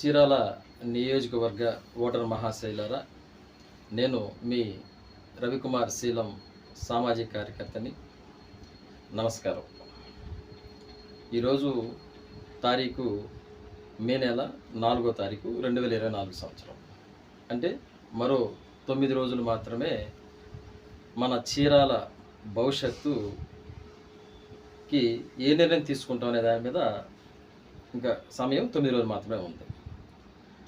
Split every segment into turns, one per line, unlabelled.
చీరాల నియోజకవర్గ ఓటర్ మహాశైలారా నేను మీ రవికుమార్ శీలం సామాజిక కార్యకర్తని. నమస్కారం. ఈరోజు తారీఖు మే నెల నాలుగో తారీఖు రెండు వేల ఇరవై నాలుగు సంవత్సరం. అంటే మరో తొమ్మిది రోజులు మాత్రమే మన చీరాల భవిష్యత్తుకి ఏ నిర్ణయం తీసుకుంటాం అనే దాని మీద ఇంకా సమయం తొమ్మిది రోజులు మాత్రమే ఉంది.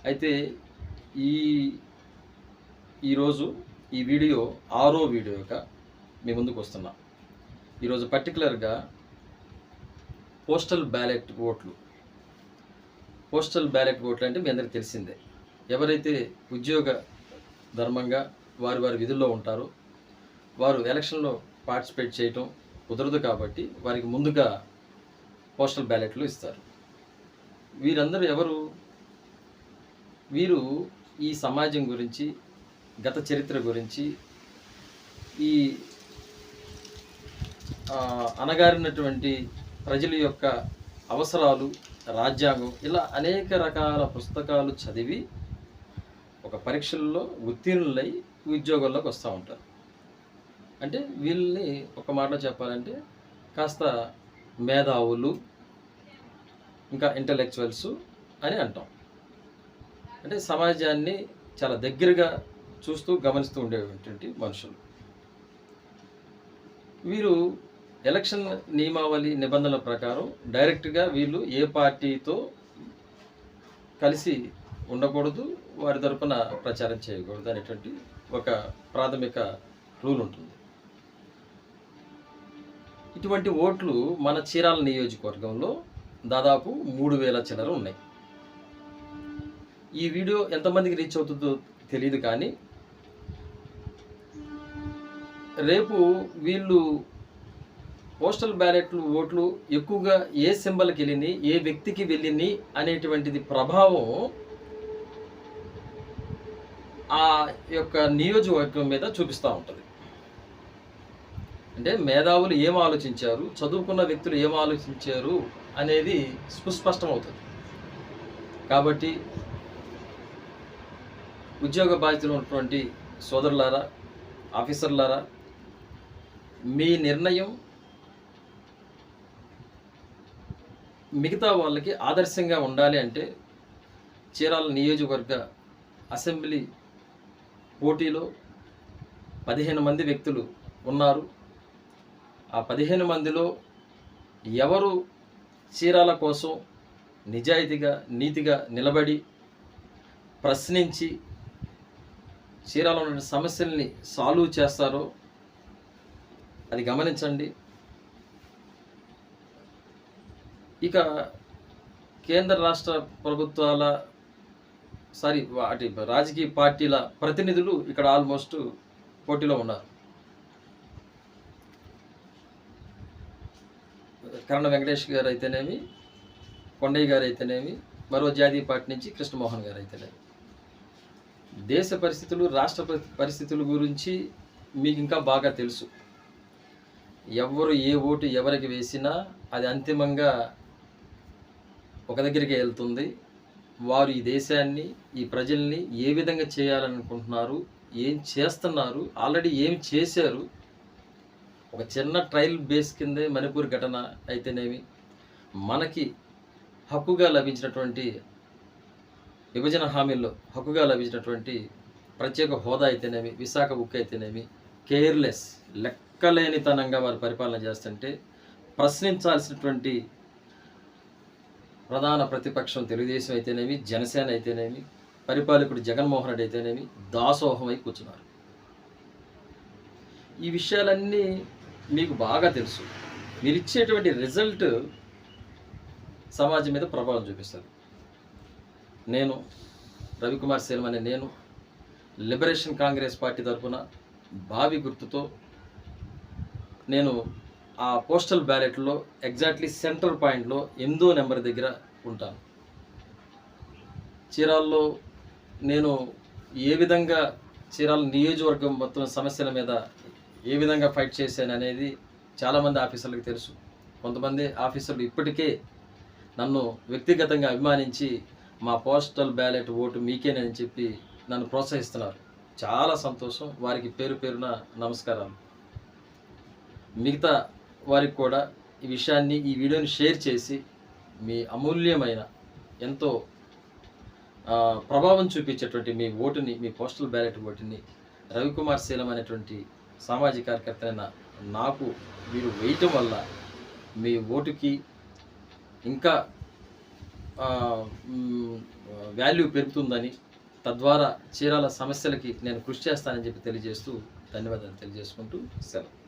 అయితే ఈ ఈరోజు ఈ వీడియో ఆరో వీడియోగా మీ ముందుకు వస్తున్నా. ఈరోజు పర్టికులర్గా పోస్టల్ బ్యాలెట్ ఓట్లు. పోస్టల్ బ్యాలెట్ ఓట్లు అంటే మీ అందరికీ తెలిసిందే. ఎవరైతే ఉద్యోగ ధర్మంగా వారి వారి విధుల్లో ఉంటారో వారు ఎలక్షన్లో పార్టిసిపేట్ చేయటం కుదరదు కాబట్టి వారికి ముందుగా పోస్టల్ బ్యాలెట్లు ఇస్తారు. వీరందరూ ఎవరు? వీరు ఈ సమాజం గురించి గత చరిత్ర గురించి ఈ అనగారినటువంటి అణగారినటువంటి ప్రజల యొక్క అవసరాలు రాజ్యాంగం ఇలా అనేక రకాల పుస్తకాలు చదివి ఒక పరీక్షల్లో ఉత్తీర్ణులై ఉద్యోగాల్లోకి వస్తూ ఉంటారు. అంటే వీళ్ళని ఒక మాటలో చెప్పాలంటే కాస్త మేధావులు ఇంకా ఇంటలెక్చువల్స్ అని అంటాం. అంటే సమాజాన్ని చాలా దగ్గరగా చూస్తూ గమనిస్తూ ఉండేటువంటి మనుషులు. వీరు ఎలక్షన్ నియమావళి నిబంధనల ప్రకారం డైరెక్ట్గా వీళ్ళు ఏ పార్టీతో కలిసి ఉండకూడదు వారి తరపున ప్రచారం చేయకూడదు అనేటువంటి ఒక ప్రాథమిక రూల్ ఉంటుంది. ఇటువంటి ఓట్లు మన చీరాల నియోజకవర్గంలో దాదాపు మూడు వేల చిల్లర ఉన్నాయి. ఈ వీడియో ఎంతమందికి రీచ్ అవుతుందో తెలియదు కానీ రేపు వీళ్ళు పోస్టల్ బ్యాలెట్లు ఓట్లు ఎక్కువగా ఏ సింబల్కి వెళ్ళింది ఏ వ్యక్తికి వెళ్ళింది అనేటువంటిది ప్రభావం ఆ యొక్క నియోజకవర్గం మీద చూపిస్తూ ఉంటుంది. అంటే మేధావులు ఏం ఆలోచించారు చదువుకున్న వ్యక్తులు ఏం ఆలోచించారు అనేది సుస్పష్టమవుతుంది. కాబట్టి ఉద్యోగ బాధ్యతలు ఉన్నటువంటి సోదరులారా ఆఫీసర్లారా మీ నిర్ణయం మిగతా వాళ్ళకి ఆదర్శంగా ఉండాలి అంటే చీరాల నియోజకవర్గ అసెంబ్లీ పోటీలో పదిహేను మంది వ్యక్తులు ఉన్నారు. ఆ పదిహేను మందిలో ఎవరు చీరాల కోసం నిజాయితీగా నీతిగా నిలబడి ప్రశ్నించి చీరాలో ఉన్న సమస్యల్ని సాల్వ్ చేస్తారో అది గమనించండి. ఇక కేంద్ర రాష్ట్ర ప్రభుత్వాల సారీ వాటి రాజకీయ పార్టీల ప్రతినిధులు ఇక్కడ ఆల్మోస్ట్ పోటీలో ఉన్నారు. కరణ వెంకటేష్ గారు అయితేనేమి కొండయ్య గారు అయితేనేమి మరో జాతీయ పార్టీ నుంచి కృష్ణమోహన్ గారు అయితేనేమి. దేశ పరిస్థితులు రాష్ట్ర పరి- పరిస్థితుల గురించి మీకు ఇంకా బాగా తెలుసు. ఎవరు ఏ ఓటు ఎవరికి వేసినా అది అంతిమంగా ఒక దగ్గరికి వెళ్తుంది. వారు ఈ దేశాన్ని ఈ ప్రజల్ని ఏ విధంగా చేయాలనుకుంటున్నారు ఏం చేస్తున్నారు ఆల్రెడీ ఏం చేశారు ఒక చిన్న ట్రయల్ బేస్ కిందే మణిపూర్ ఘటన అయితేనేమి మనకి హక్కుగా లభించినటువంటి విభజన హామీల్లో హక్కుగా లభించినటువంటి ప్రత్యేక హోదా అయితేనేమి విశాఖ బుక్ అయితేనేమి కేర్లెస్ లెక్కలేనితనంగా వారు పరిపాలన చేస్తుంటే ప్రశ్నించాల్సినటువంటి ప్రధాన ప్రతిపక్షం తెలుగుదేశం అయితేనేమి జనసేన అయితేనేమి పరిపాలకుడు జగన్మోహన్ రెడ్డి అయితేనేమి దాసోహమై కూర్చున్నారు. ఈ విషయాలన్నీ మీకు బాగా తెలుసు. మీరు ఇచ్చేటువంటి రిజల్ట్ సమాజం మీద ప్రభావం చూపిస్తుంది. నేను రవికుమార్ సేలం అనే నేను లిబరేషన్ కాంగ్రెస్ పార్టీ తరఫున భావి గుర్తుతో నేను ఆ పోస్టల్ బ్యాలెట్లో ఎగ్జాక్ట్లీ సెంటర్ పాయింట్లో ఎనిమిదో నెంబర్ దగ్గర ఉంటాను. చీరాల్లో నేను ఏ విధంగా చీరాల నియోజకవర్గం మొత్తం సమస్యల మీద ఏ విధంగా ఫైట్ చేశాను అనేది చాలామంది ఆఫీసర్లకు తెలుసు. కొంతమంది ఆఫీసర్లు ఇప్పటికే నన్ను వ్యక్తిగతంగా అభిమానించి మా పోస్టల్ బ్యాలెట్ ఓటు మీకేనని చెప్పి నన్ను ప్రోత్సహిస్తున్నారు. చాలా సంతోషం. వారికి పేరు పేరున నమస్కారాలు. మిగతా వారికి కూడా ఈ విషయాన్ని ఈ వీడియోని షేర్ చేసి మీ అమూల్యమైన ఎంతో ప్రభావం చూపించేటువంటి మీ ఓటుని మీ పోస్టల్ బ్యాలెట్ ఓటుని రవికుమార్ శీలం అనేటువంటి సామాజిక కార్యకర్తైన నాకు మీరు వేయటం వల్ల మీ ఓటుకి ఇంకా వాల్యూ పెరుగుతుందని తద్వారా చీరాల సమస్యలకి నేను కృషి చేస్తానని చెప్పి తెలియజేస్తూ ధన్యవాదాలు తెలియజేసుకుంటూ సెలవు.